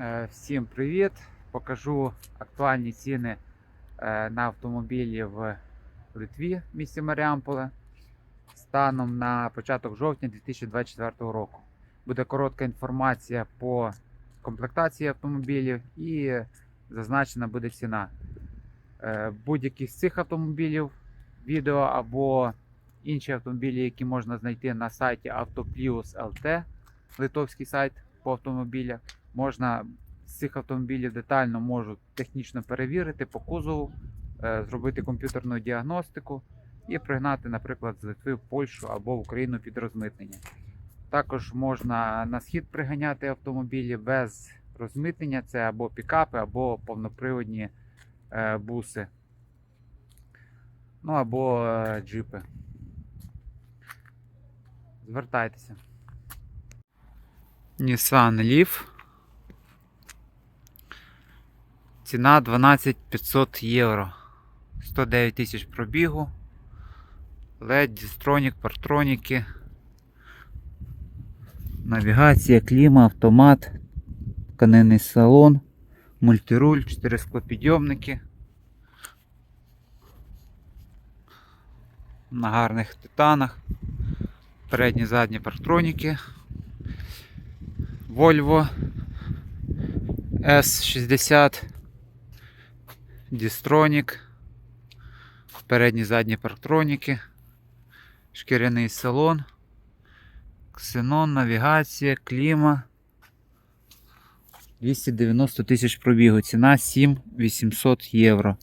Е, Всім привіт! Покажу актуальні ціни е, на автомобілі в Литві, місті Маріамполе, станом на початок жовтня 2024 року. Буде коротка інформація по комплектації автомобілів і зазначена буде ціна. Е, Будь-які з цих автомобілів, відео або інші автомобілі, які можна знайти на сайті AutoPlus LT, литовський сайт по автомобілях. Можна з цих автомобілів детально можу технічно перевірити по кузову, е, зробити комп'ютерну діагностику і пригнати, наприклад, з Литви в Польщу або в Україну під розмитнення. Також можна на схід приганяти автомобілі без розмитнення, це або пікапи, або повноприводні е, буси. Ну або е, джипи. Звертайтеся. Nissan Leaf. Ціна 12 500 євро. 109 тисяч пробігу. LED, дістронік, партроніки. Навігація, кліма, автомат, тканинний салон, мультируль, 4 склопідйомники. На гарних титанах. Передні задні партроніки. Volvo S60 Distronic, передні задні парктроніки, шкіряний салон, ксенон, навігація, кліма. 290 тисяч пробігу. Ціна 7800 євро.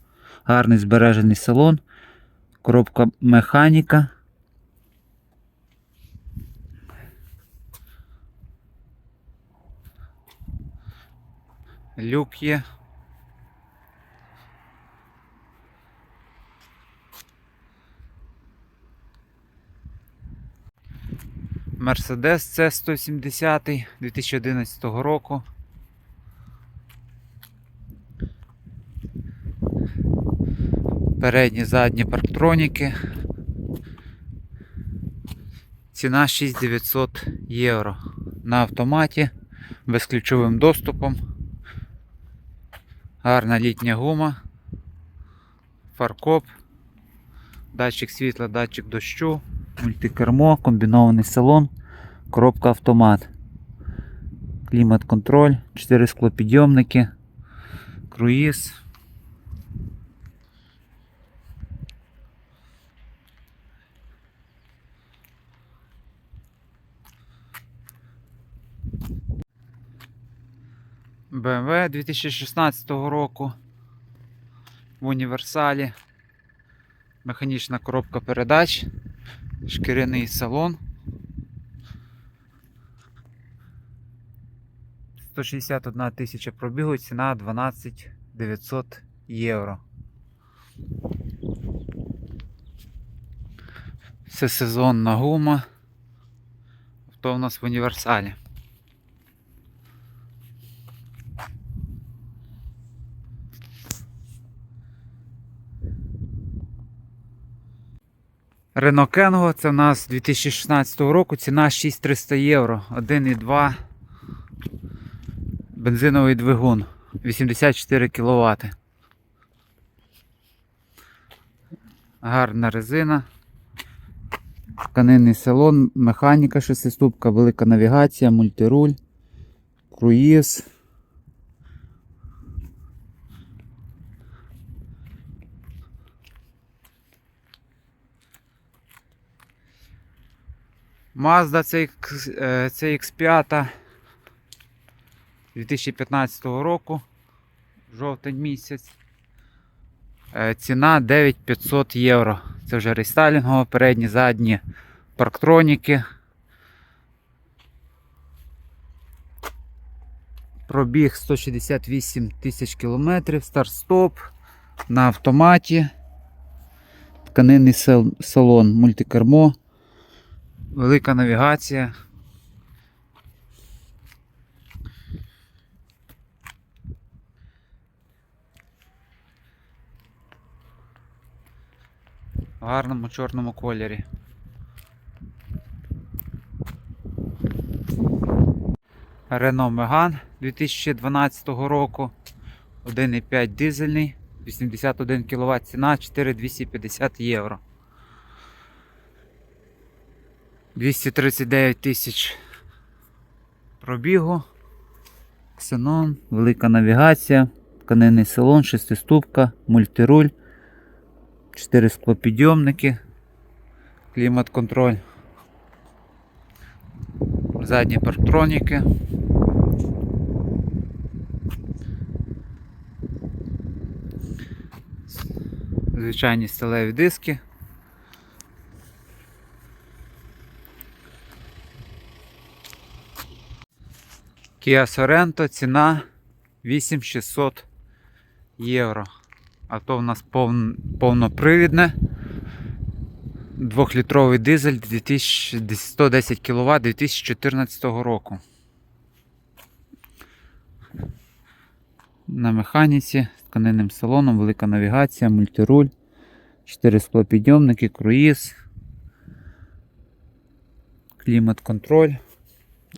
Гарний збережений салон, коробка механіка. Люк є. Mercedes C170 2011 року. Передні задні парктроніки. Ціна 6900 євро. На автоматі безключовим доступом. Гарна літня гума, фаркоп, датчик світла, датчик дощу, мультикермо, комбінований салон, коробка автомат, клімат-контроль, 4 склопідйомники, круїз. BMW 2016 року в універсалі. Механічна коробка передач, шкіряний салон. 161 тисяча пробігу, ціна 12 900 євро. Це сезонна гума. Авто у нас в універсалі. Renault Kengo, це в нас 2016 року, ціна 6300 євро. 1,2 бензиновий двигун 84 кВт. Гарна резина. Тканинний салон, механіка шестиступка, велика навігація, мультируль, круїз. Mazda CX, е, CX5 2015 року, жовтень місяць. Е, Ціна 9500 євро. Це вже рестайлінгова, передні, задні парктроніки. Пробіг 168 тисяч кілометрів, старт-стоп на автоматі. Тканинний салон, мультикермо. Велика навігація. В гарному чорному кольорі. Renault Megane 2012 року. 1,5 дизельний, 81 кВт, ціна 4250 євро. 239 тисяч пробігу. Ксенон, велика навігація, тканинний салон, шестиступка, мультируль, 4 склопідйомники, клімат-контроль, задні парктроніки. Звичайні сталеві диски. Kia Sorento ціна 8600 євро. Авто в нас повн, повнопривідне. Двохлітровий дизель 110 кВт 2014 року. На механіці з тканинним салоном, велика навігація, мультируль, 4 склопідйомники, круїз, клімат-контроль.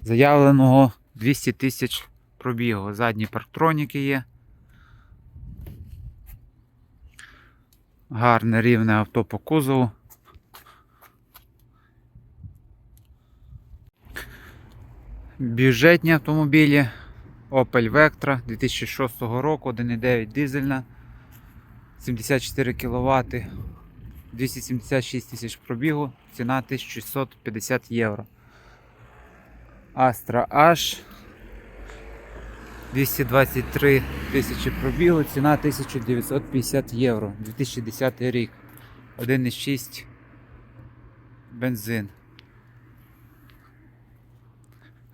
Заявленого 200 тисяч пробігу. Задні парктроніки є. Гарне рівне авто по кузову. Бюджетні автомобілі Opel Vectra 2006 року, 1,9 дизельна, 74 кВт, 276 тисяч пробігу, ціна 1650 євро. Astra H 223 тисячі пробігу, ціна 1950 євро. 2010 рік. 1,6 бензин.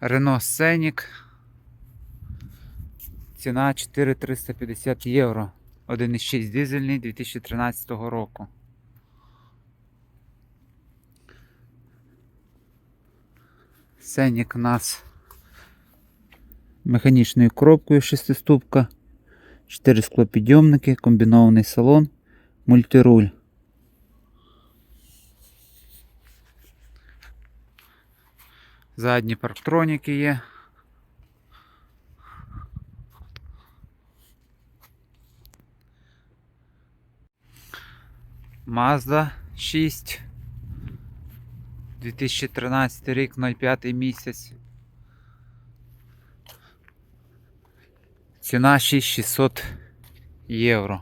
Renault Scenic. Ціна 4350 євро. 1,6 дизельний 2013 року. Сенік нас механічною коробкою шестиступка, 4 склопідйомники, комбінований салон, мультируль. Задні парктроніки є. Mazda 6 2013 рік, 05 місяць. Ціна 6600 євро.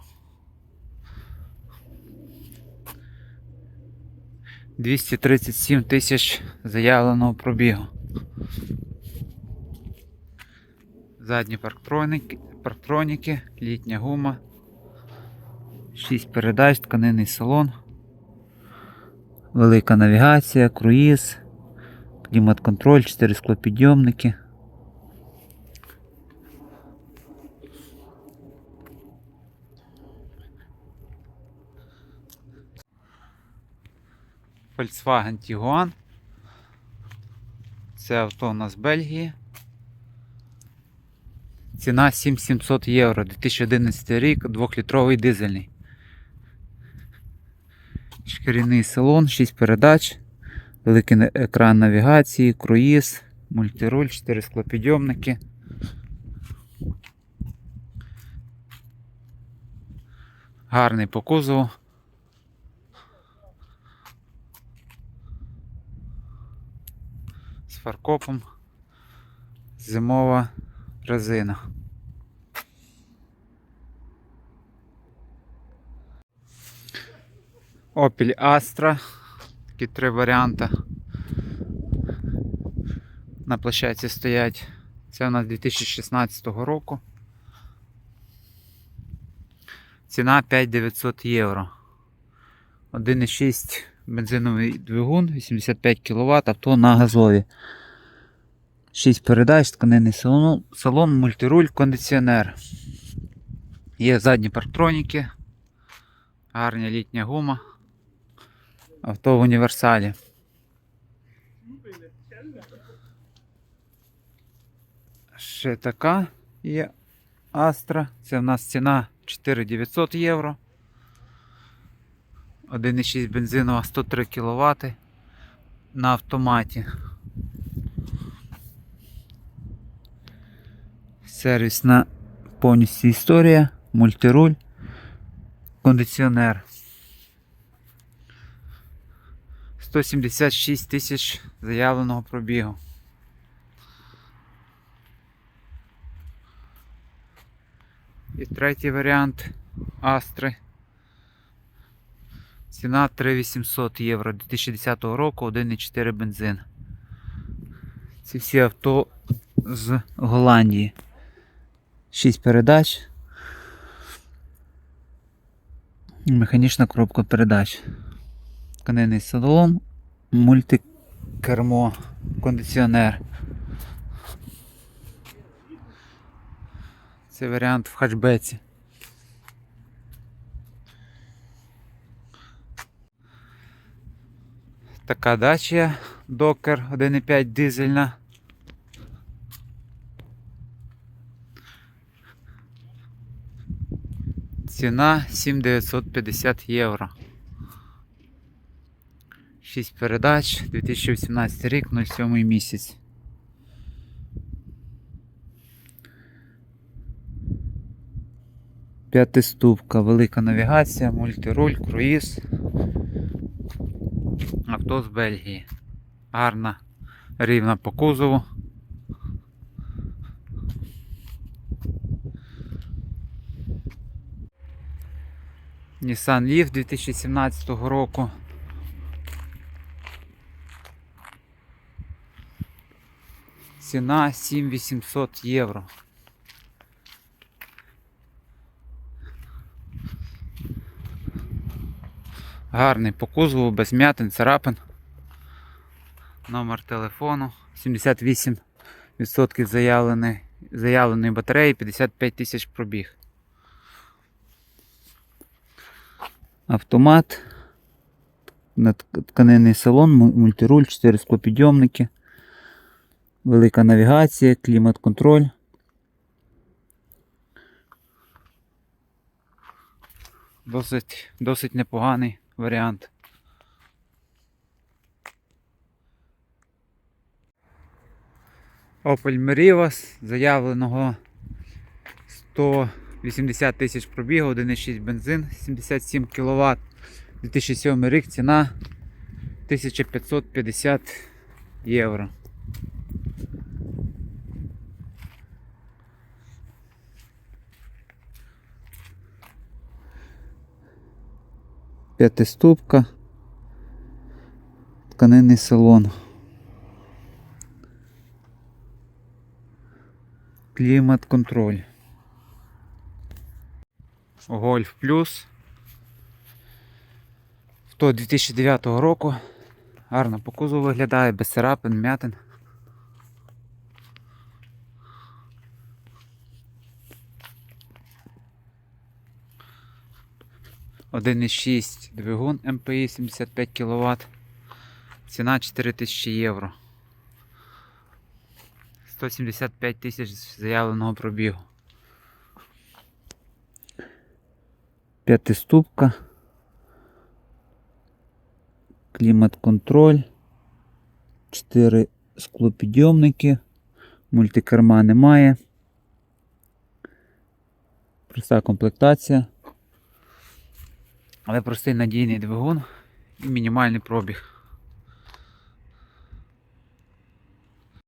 237 тисяч заявленого пробігу. Задні парктроніки, парктроніки, літня гума, 6 передач, тканинний салон. Велика навігація, круїз, клімат-контроль, 4 склопідйомники. Volkswagen Tiguan. Це авто у нас з Бельгії. Ціна 7700 євро. 2011 рік, 2-літровий дизельний. Шкіряний салон, 6 передач, великий екран навігації, круїз, мультируль, 4 склопідйомники. Гарний по кузову. З фаркопом. Зимова резина. Opel Astra. Такі три варіанти. На площадці стоять. Це у нас 2016 року. Ціна 5900 євро. 1,6 бензиновий двигун, 85 кВт, авто на газові. 6 передач, тканинний салон, салон, мультируль, кондиціонер. Є задні парктроніки, гарна літня гума. Авто в універсалі. Ще така є Astra. Це в нас ціна 4900 євро. 1,6 бензинова 103 кВт на автоматі. Сервісна повністю історія, мультируль, кондиціонер. 176 тисяч заявленого пробігу. І третій варіант Астри. Ціна 3800 євро 2010 року, 1,4 бензин. Ці всі авто з Голландії. 6 передач. Механічна коробка передач. Тканинний салон, мультикермо, кондиціонер. Це варіант в хатчбеці. Така дача Докер 1,5 дизельна. Ціна 7950 євро. 6 передач, 2018 рік, 07 місяць. П'ятиступка, велика навігація, мультируль, круїз. Авто з Бельгії. Гарна, рівна по кузову. Nissan Leaf 2017 року. Ціна 7800 євро. Гарний по кузову, без м'ятин, царапин. Номер телефону 78% заявленої, заявленої батареї, 55 тисяч пробіг. Автомат. Тканинний салон, мультируль, 4 склопідйомники. Велика навігація, клімат-контроль. Досить, досить непоганий варіант. Opel Meriva з заявленого 180 тисяч пробігу, 1,6 бензин, 77 кВт. 2007 рік ціна 1550 євро. П'ятиступка. Тканинний салон. Клімат контроль. Гольф плюс. Авто 2009 року. Гарно по кузову виглядає, без царапин, м'ятин. Один із 6 двигун МПІ 75 кВт. Ціна 4000 євро. 175 тисяч заявленого пробігу. П'ятиступка. Клімат-контроль. 4 склопідйомники. Мультикерма немає. Проста комплектація. Але простий надійний двигун і мінімальний пробіг.